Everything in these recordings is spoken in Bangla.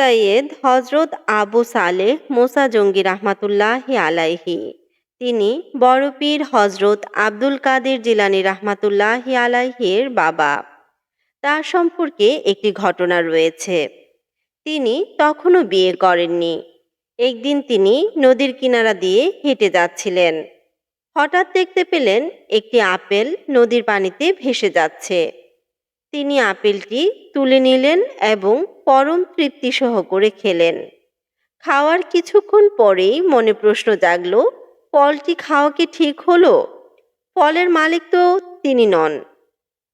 সৈয়দ হজরত আবু সালেহ মোসা জঙ্গি রাহমাতুল্লাহ আলাইহি। তিনি বড়পীর হজরত আব্দুল কাদের জিলানি রাহমাতুল্লাহ আলাইহির বাবা। তার সম্পর্কে একটি ঘটনা রয়েছে। তিনি তখনও বিয়ে করেননি। একদিন তিনি নদীর কিনারা দিয়ে হেঁটে যাচ্ছিলেন। হঠাৎ দেখতে পেলেন একটি আপেল নদীর পানিতে ভেসে যাচ্ছে। তিনি আপেলটি তুলে নিলেন এবং পরম তৃপ্তি সহ করে খেলেন। খাওয়ার কিছুক্ষণ পরেই মনে প্রশ্ন জাগল, ফলটি খাওয়া কি ঠিক হলো? ফলের মালিক তো তিনি নন।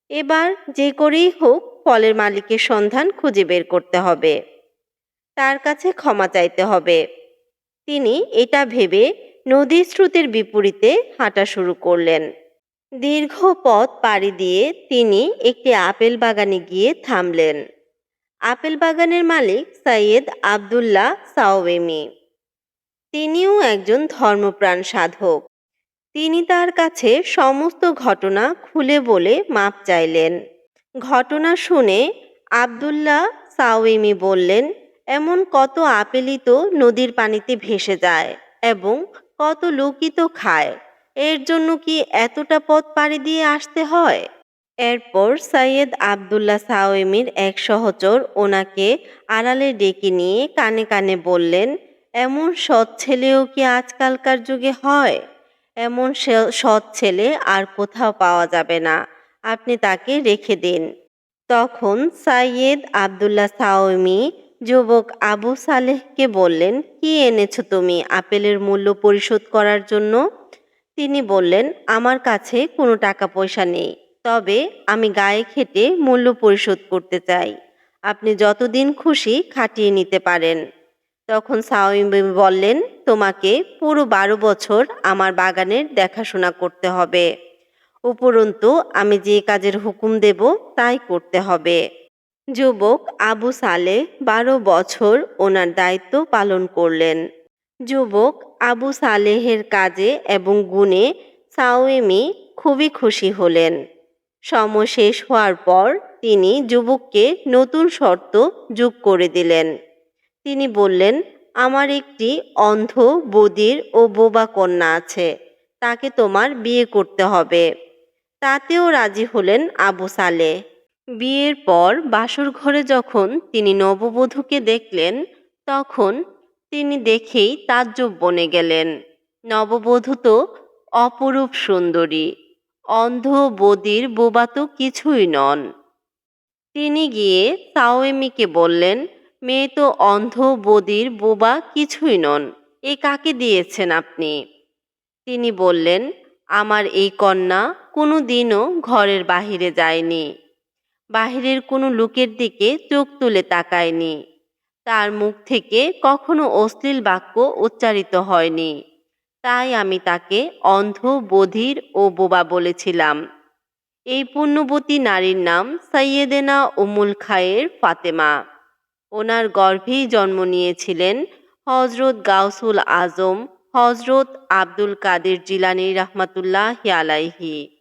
এবার যে করেই হোক ফলের মালিকের সন্ধান খুঁজে বের করতে হবে। তার কাছে ক্ষমা চাইতে হবে। তিনি এটা ভেবে নদীর স্রোতের বিপরীতে হাঁটা শুরু করলেন। দীর্ঘ পথ পাড়ি দিয়ে তিনি একটি আপেল বাগানে গিয়ে থামলেন। আপেল বাগানের মালিক সৈয়দ আবদুল্লাহ সাওয়েমি। তিনিও একজন ধর্মপ্রাণ সাধক। তিনি তার কাছে সমস্ত ঘটনা খুলে বলে মাপ চাইলেন। ঘটনা শুনে আবদুল্লাহ সাওয়েমি বললেন, এমন কত আপেলই তো নদীর পানিতে ভেসে যায় এবং কত লোকই তো খায়। এর জন্য কি এতটা পথ পাড়ি দিয়ে আসতে হয়? এরপর সৈয়দ আবদুল্লাহ সাওয়েমির এক সহচর ওনাকে আড়ালে ডেকে নিয়ে কানে কানে বললেন, এমন সৎ ছেলেও কি আজকালকার যুগে হয়? এমন সৎ ছেলে আর কোথাও পাওয়া যাবে না। আপনি তাকে রেখে দিন। তখন সাইয়েদ আবদুল্লাহ সাওমি যুবক আবু সালেহকে বললেন, কি এনেছো তুমি আপেলের মূল্য পরিশোধ করার জন্য? তিনি বললেন, আমার কাছে কোনো টাকা পয়সা নেই, তবে আমি গায়ে খেটে মূল্য পরিশোধ করতে চাই। আপনি যতদিন খুশি খাটিয়ে নিতে পারেন। তখন সাওমিন বললেন, তোমাকে পুরো বারো বছর আমার বাগানের দেখাশোনা করতে হবে। উপরন্তু আমি যে কাজের হুকুম দেব তাই করতে হবে। যুবক আবু সালে বারো বছর ওনার দায়িত্ব পালন করলেন। যুবক আবু সালেহের কাজে এবং গুণে সাওয়েমি খুবই খুশি হলেন। সময় শেষ হওয়ার পর তিনি যুবককে নতুন শর্ত যোগ করে দিলেন। তিনি বললেন, আমার একটি অন্ধ বদির ও বোবা কন্যা আছে, তাকে তোমার বিয়ে করতে হবে। তাতেও রাজি হলেন আবু সালে বিয়ের পর বাসর ঘরে যখন তিনি নববধূকে দেখলেন, তখন তিনি দেখেই তাজ্জব বনে গেলেন। নববধূ তো অপরূপ সুন্দরী, অন্ধ বদির বোবা তো কিছুই নন। তিনি গিয়ে সাওয়েমিকে বললেন, মেয়ে তো অন্ধ বদির বোবা কিছুই নন, এ কাকে দিয়েছেন আপনি? তিনি বললেন, আমার এই কন্যা কোনো দিনও ঘরের বাহিরে যায়নি, বাহিরের কোনো লোকের দিকে চোখ তুলে তাকায়নি। তার মুখ থেকে কখনো অশ্লীল বাক্য উচ্চারিত হয়নি। তাই আমি তাকে অন্ধ, বধির ও বোবা বলেছিলাম। এই পুণ্যবতী নারীর নাম সৈয়দেনা উমুল খায়ের ফাতেমা। ওনার গর্ভেই জন্ম নিয়েছিলেন হজরত গাউসুল আজম হজরত আব্দুল কাদের জিলানি রহমাতুল্লাহ আলাইহি।